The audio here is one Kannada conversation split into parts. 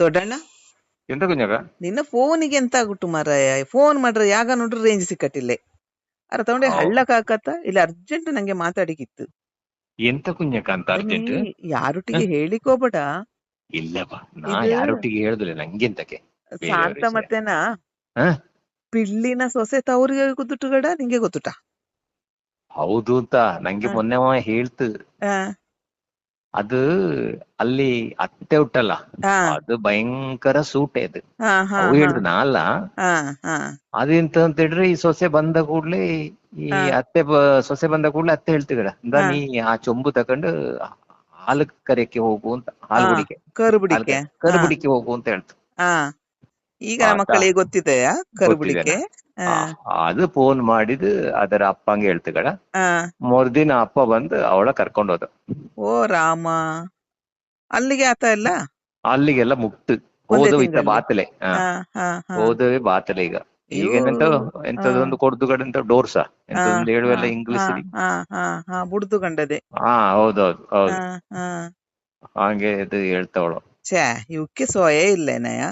ದೊಡ್ಡಣ್ಣ? ಎಂತ ಕುಂಜಾಗ ನಿನ್ನ ಫೋನಿಗೆ ಎಂತ ಆಗುಟ್ಟು ಮಾರಾಯ? ಫೋನ್ ಮಾಡ್ರೆ ಯಾಗ ನೋಡ್ರಿ ರೇಂಜ್ ಸಿಕ್ಕಟ್ಟಿಲ್ಲ. ಅರ ತಗೊಂಡೆ ಹಳ್ಳಕ್ಕಾಕತ್ತ ಇಲ್ಲ ಅರ್ಜೆಂಟ್ ನಂಗೆ ಮಾತಾಡಿಕಿತ್ತು. ಎಂತ ಕುಂಜಕ ಅಂತ ಅರ್ಜೆಂಟ್ ಯಾರೊಟ್ಟಿಗೆ ಯಾರೊಟ್ಟಿಗೆ ಹೇಳಿಕೋಬೇಡ. ಇಲ್ಲಪ್ಪ ನಾ ಯಾರೊಟ್ಟಿಗೆ ಹೇಳುದಿಲ್ಲ ನಂಗೆಂತಕ್ಕೆ ಎಂತಕ್ಕೆ? ಶಾಂತ. ಮತ್ತೆನಾ? ಪಿಳ್ಳಿನ ಸೊಸೆ ತವ್ರಿಗೆ ಗೊತ್ತುಟ್ಟು ಗಡ ನಿಂಗೆ ಗೊತ್ತುಟ? ಹೌದು ಅಂತ ನಂಗೆ. ಮೊನ್ನೆ ಹೇಳ್ತು. ಅದು ಅಲ್ಲಿ ಅತ್ತೆ ಉಟ್ಟಲ್ಲ ಅದು ಭಯಂಕರ ಸೂಟೆ ಅದು. ಅವು ಹಾ, ಅಲ್ಲ ಅದೆಂತ ಅಂತ ಹೇಳಿದ್ರೆ ಈ ಸೊಸೆ ಬಂದ ಕೂಡ್ಲೆ ಈ ಅತ್ತೆ ಸೊಸೆ ಬಂದ ಕೂಡ್ಲೆ ಅತ್ತೆ ಹೇಳ್ತಿಗಡ ಅಂದ ನೀ ಆ ಚೊಂಬು ತಕೊಂಡು ಹಾಲು ಕರೆಯಕ್ಕೆ ಹೋಗು ಅಂತ ಹಾಲು ಹಾ. ಕುಡಿಕೆ ಕರುಬಿಡಿಕೆ. ಕರುಬಿಡಿಕೆ ಹೋಗು ಅಂತ ಹೇಳ್ತು. ಈಗ ಮಕ್ಕಳಿಗೆ ಗೊತ್ತಿದೆಯಾ? ಕರುಬಿಡಿಕೆ. ಅದು ಫೋನ್ ಮಾಡಿದ್ ಅದರ ಅಪ್ಪಂಗೆ ಹೇಳ್ತಿಗಡ ಆ, ಮರುದಿನ ಅಪ್ಪ ಬಂದು ಅವಳ ಕರ್ಕೊಂಡ್ ಹೋದ. ಓ ರಾಮ. ಅಲ್ಲಿಗೆ ಆತ ಇಲ್ಲ ಅಲ್ಲಿಗೆಲ್ಲ ಮುಕ್ತು. ಓದೋ ಇತ್ತ? ಬಾತಲೆ. ಹೋದವೇ ಬಾತಲೆ ಈಗ. ಈಗ ಏನಂತ ಎಂತ ಎಂತದೊಂದು ಕೊಡ್ದುಗಡೆ ಅಂತ ಡೋರ್ಸ. ಎಂತದೊಂದು ಹೇಳುವೆಲ್ಲ ಇಂಗ್ಲಿಷ್ ಬುಡ್ದು ಕಂಡದೆ. ಹಾ ಹೌದೌದು ಹೌದು. ಹಾಗೆ ಇದು ಹೇಳ್ತಾವಳು. ಛೇ ಇವಕ್ಕೆ ಸೋಯೇ ಇಲ್ಲೇನಯ್ಯ?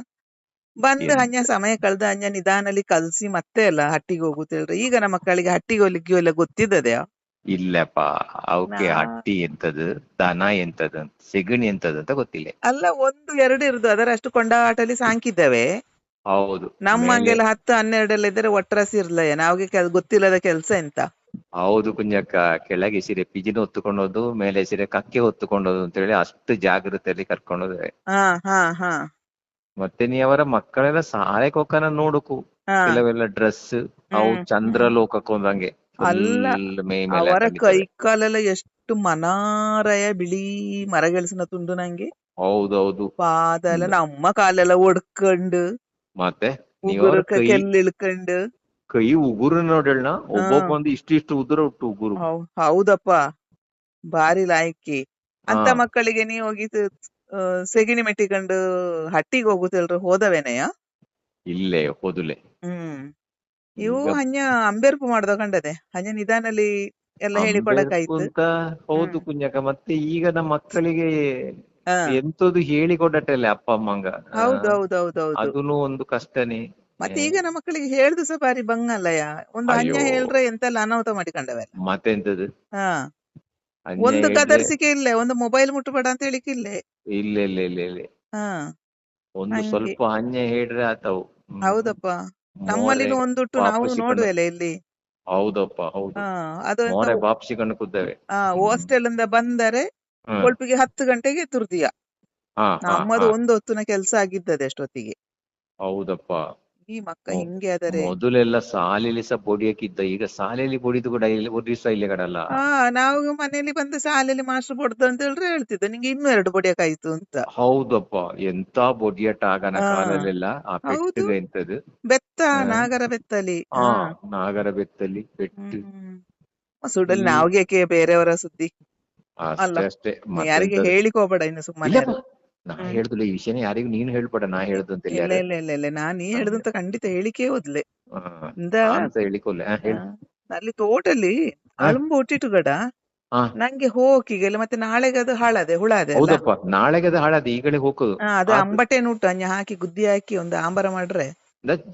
ಬಂದು? ಹಂಜ ಸಮಯ ಕಳ್ದ ಹಂಜ ನಿಧಾನಲ್ಲಿ ಕಲ್ಸಿ ಮತ್ತೆ ಅಲ್ಲ ಹಟ್ಟಿಗೆ ಹೋಗುತ್ತೇಳ್ರಿ. ಈಗ ನಮ್ಮ ಮಕ್ಕಳಿಗೆ ಹಟ್ಟಿಗೆ ಹೋಗ್ಲಿಕ್ಕೆ ಎಲ್ಲ ಗೊತ್ತಿದ್ದದೆ ಇಲ್ಲಪ್ಪ. ಅವಕ್ಕೆ ಹಟ್ಟಿ ಎಂತದ್ದು ದನ ಎಂತದ್ದು ಸೆಗಣಿ ಎಂತದ್ದು ಅಂತ ಗೊತ್ತಿಲ್ಲ. ಅಲ್ಲ ಒಂದು ಎರಡು ಇರುದು. ಅದರ ಅಷ್ಟು ಕೊಂಡಾಟಲ್ಲಿ ಸಾಂಕಿದ್ದಾವೆ. ಹೌದು. ನಮ್ಮ ಮೇಲೆ- ಹಂಗೆಲ್ಲ ಹತ್ತು ಹನ್ನೆರಡೆಲ್ಲ ಇದ್ರೆ ಒಟ್ರಸಿ ಇರ್ಲಯ್ಯ ನಾವ್ಗೆ ಗೊತ್ತಿಲ್ಲದ ಕೆಲಸ ಎಂತ? ಹೌದು ಕುಂಜಕ್ಕ ಕೆಳಗೆ ಸಿರೆ ಪಿಜಿನ ಹೊತ್ತುಕೊಂಡೋದು ಮೇಲೆ ಸಿರೆ ಕಕ್ಕೆ ಹೊತ್ತುಕೊಂಡೋದು ಅಂತ ಹೇಳಿ ಅಷ್ಟು ಜಾಗೃತೆಯಲ್ಲಿ ಕರ್ಕೊಂಡೋದ್ರೆ. ಹಾ ಹಾ ಹಾ. ಮತ್ತೆ ನೀ ಅವರ ಮಕ್ಕಳೆಲ್ಲ ಸಾಲೆ ಕೊಕ್ಕನ ನೋಡಕು. ಕೆಲವೆಲ್ಲ ಡ್ರೆಸ್ ಅವು ಚಂದ್ರ ಲೋಕಕ್ಕೊಂದಂಗೆ ಹೋದಂಗೆ. ಅಲ್ಲ, full ಮೈ ಮೇಲೆ ಅವರ. ಕೈ ಕಾಲೆಲ್ಲ ಎಷ್ಟು ಮನಾರಯ ಬಿಳಿ ಮರಗೆಳಸಿನ ತುಂಡು ನಂಗೆ. ಹೌದೌದು. ಪಾದ ಎಲ್ಲ ನಮ್ಮ ಕಾಲೆಲ್ಲ ಒಡ್ಕೊಂಡು. ಮತ್ತೆ ಕೆಲ್ಲಿಳ್ಕಂಡು. ಕೈ ಉಗುರು ನೋಡಣ್ಣ ಒಬ್ಬೊಬ್ಬ ಒಂದು ಇಷ್ಟಿಷ್ಟು ಉದುರ ಉಟ್ಟು ಉಗುರು. ಹೌದಪ್ಪ. ಬಾರಿ ಲಾಯ್ಕಿ ಅಂತ ಮಕ್ಕಳಿಗೆ ನೀ ಹೋಗಿ ಸೆಗಣಿ ಮೆಟ್ಟಿಕೊಂಡು ಹಟ್ಟಿಗೆ ಹೋಗುತ್ತಲ್ರಿ ಹೋದವೇನೆಯ? ಇಲ್ಲೇ ಹೋದುಲೆ. ಹ್ಮ್. ಇವು ಹಂಜ ಅಂಬೇರ್ಪು ಮಾಡ್ದ ಕಂಡದೆ ಹಂಜ ನಿಧಾನಲ್ಲಿ ಎಲ್ಲ ಅಂತ ಹೌದು. ಕುಂಜಕ ಮತ್ತೆ ಈಗ ನಮ್ಮ ಮಕ್ಕಳಿಗೆ ಎಂತದು ಹೇಳಿಕೊಡಟ್ಟಲ್ಲ ಅಪ್ಪ ಅಮ್ಮಂಗ. ಹೌದು ಹೌದು ಹೌದು ಹೌದು ಅದನ್ನು ಒಂದು ಕಷ್ಟನೇ. ಮತ್ತೆ ಈಗ ನಮ್ಮ ಮಕ್ಕಳಿಗೆ ಹೇಳ್ದು ಸಹ ಬಾರಿ ಬಂಗಲ್ಲಯ್ಯ. ಒಂದು ಅಯ್ಯೋ. ಹೇಳ್ರೆ ಎಂತೆಲ್ಲ ಅನಾಹುತ ಮಾಡಿಕೊಂಡವೆಲ್ಲ. ಮತ್ತೆಂತದು? ಹಾ. ಒಂದು ಹೇಳಿದ್ರೆ- ಕದರ್ಸಿಕೆ ಇಲ್ಲೇ ಒಂದು ಮೊಬೈಲ್ ಮುಟ್ಟಬೇಡ ಅಂತ ಹೇಳಿಕ್ಕಿಲ್ಲೇ. ಇಲ್ಲ ಇಲ್ಲ ಇಲ್ಲ ಇಲ್ಲ. ಹಾ ಒಂದು ಸ್ವಲ್ಪ ಅನ್ಯ ಹೇಳ್ರೆ ಆತವು. ಹೌದಪ್ಪ. ನಮ್ಮಲ್ಲಿ ಒಂದುಟ್ಟು ನಾವು ನೋಡುವಲ್ಲ ಇಲ್ಲಿ. ಹೌದಪ್ಪ ಹೌದು. ಅದು ಬಾಪ್ಸಿಕೊಂಡು ಕೂತೇವೆ ಹಾಸ್ಟೆಲ್ ಇಂದ ಬಂದರೆ. ಕೊಳ್ಪಿಗೆ ಹತ್ತು ಗಂಟೆಗೆ ತುರ್ದಿಯ. ನಮ್ಮದು ಒಂದು ಹೊತ್ತಿನ ಕೆಲಸ ಆಗಿದ್ದದೆ ಅಷ್ಟೊತ್ತಿಗೆ. ಹೌದಪ್ಪ. ಈ ಮಕ್ಕ. ಹಿಂಗೆ ಆದರೆ ಮೊದಲೆಲ್ಲ ಸಾಲಿಲಿ ಸಹ ಬೊಡಿಯಕ್ಕಿದ್ದ ಈಗ ಸಾಲೆಯಲ್ಲಿ ಬೊಡಿದು ಕೂಡ ಇಲ್ಲಿ ಒಂದು ದಿವಸ ಇಲ್ಲಿ ಕಡಲ್ಲ ಹಾ ನಾವು ಮನೆಯಲ್ಲಿ ಬಂದು ಶಾಲೆಯಲ್ಲಿ ಮಾಸ್ಟರ್ ಬೊಡ್ದು ಅಂತ ಹೇಳಿದ್ರೆ ಹೇಳ್ತಿದ್ದ ನಿಂಗೆ ಇನ್ನೂ ಎರಡು ಬಡಿಯಕ್ಕಾಯ್ತು ಅಂತ ಹೌದಪ್ಪ ಎಂತ ಬೊಡಿಯಟ ಆಗನ ಕಾಲದಲ್ಲೆಲ್ಲ ಕಾಲಲ್ಲೆಲ್ಲ ಆ. ಪೆಟ್ಟಿಗೆ ಎಂತದು ಬೆತ್ತ. ನಾಗರ ಬೆತ್ತಲಿ ಹಾ. ನಾಗರ ಬೆತ್ತಲಿ ಪೆಟ್ಟು. ಸುಡಲ್ ನಾವ್ಗೆ ಬೇರೆಯವರ ಸುದ್ದಿ ಅಷ್ಟೇ ಅಲ್ಲ. ಅಷ್ಟೇ ಯಾರಿಗೆ? ಹೇಳಿಕೋಬೇಡ ಇನ್ನು ಸುಮ್ಮನೆ ನಾ. ಹೇಳುದಿಲ್ಲ ಈ ವಿಷಯನ ಯಾರಿಗೂ ನೀನು ಹೇಳ್ಬೇಡ ನಾ ಹೇಳುದು ಅಂತ ಇಲ್ಲ ಇಲ್ಲ ಇಲ್ಲ ಇಲ್ಲ ನಾ ನೀ ಹೇಳಿದಂತ ಖಂಡಿತ ಹೇಳಿಕೆ ಹೋದ್ಲೆ. ಹೇಳಿಕೊಲ್ಲ ಅಲ್ಲಿ ತೋಟಲ್ಲಿ ಅಳಂಬು ಅಳುಂಬು ಹುಟ್ಟಿಟ್ಟು ಗಡ ಹಾ. ನಂಗೆ ಹೋಗಿಗೆಲ್ಲ ಮತ್ತೆ ನಾಳೆಗೆ ಅದು ಹಾಳದೆ ಹುಳದೆ ಹೌದಪ್ಪ ನಾಳೆಗೆ ಅದು ಹಾಳಾದ ಈಗಲೇ ಹೋಗುದು ಅದು ಅಂಬಟೆ ನೂಟು ಅಂಜ ಹಾಕಿ ಗುದ್ದಿ ಹಾಕಿ ಒಂದು ಆಂಬರ ಮಾಡ್ರೆ.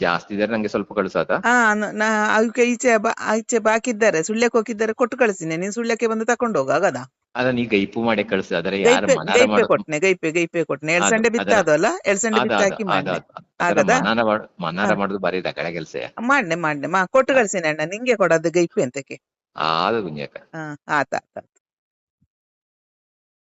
ಜಾಸ್ತಿ ಇದ್ದಾರೆ ನಂಗೆ ಸ್ವಲ್ಪ ಕಳ್ಸಾತ? ಹಾ ನ- ಅದಕ್ಕೆ ಈಚೆ ಬಾ- ಆಚೆ ಬಾಕಿದ್ದಾರೆ ಸುಳ್ಯಕ್ಕೆ ಹೋಗಿದ್ದಾರೆ ಕೊಟ್ಟು ಕಳಿಸಿನಿ. ನೀನ್ ಸುಳ್ಯಕ್ಕೆ ಬಂದು ತಕೊಂಡು ಹೋಗು ಆಗದ ಅದ ನೀ ಗೈಪು ಮಾಡಿ ಕಳ್ಸ ಆದ್ರೆ ಯಾರು ಗೈಪೆ ಮನಾರ ಗೈಪೆ ಕೊಟ್ನೆ ಗೈಪೆ ಗೈಪೆ ಕೊಟ್ನೆ. ಎರಡ್ ಅದು- ಸಂಡೆ ಬಿತ್ತ ಅದು ಸಂಡೆ ಅದ ಬಿತ್ತ ಅದ ಹಾಕಿ ಅದ ಮಾಡ್ನೆ ಅದರ ಆಗದಾ? ಮನಾರ ಮಾಡು ಮನಾರ ಹಾ. ಮಾಡುದು ಬರೀ ಕಡೆ ಕೆಲಸ. ಮಾಡ್ನೆ ಮಾಡ್ನೆ. ಮಾ ಕೊಟ್ಟು ಕಳಿಸಿನಿ ಅಣ್ಣ ನಿಂಗೆ ಕೊಡೋದು ಗೈಪೆ ಅಂತಕ್ಕೆ ಆದ ಕುಂಜಾಕ ಹಾ ಆತ ಆತ.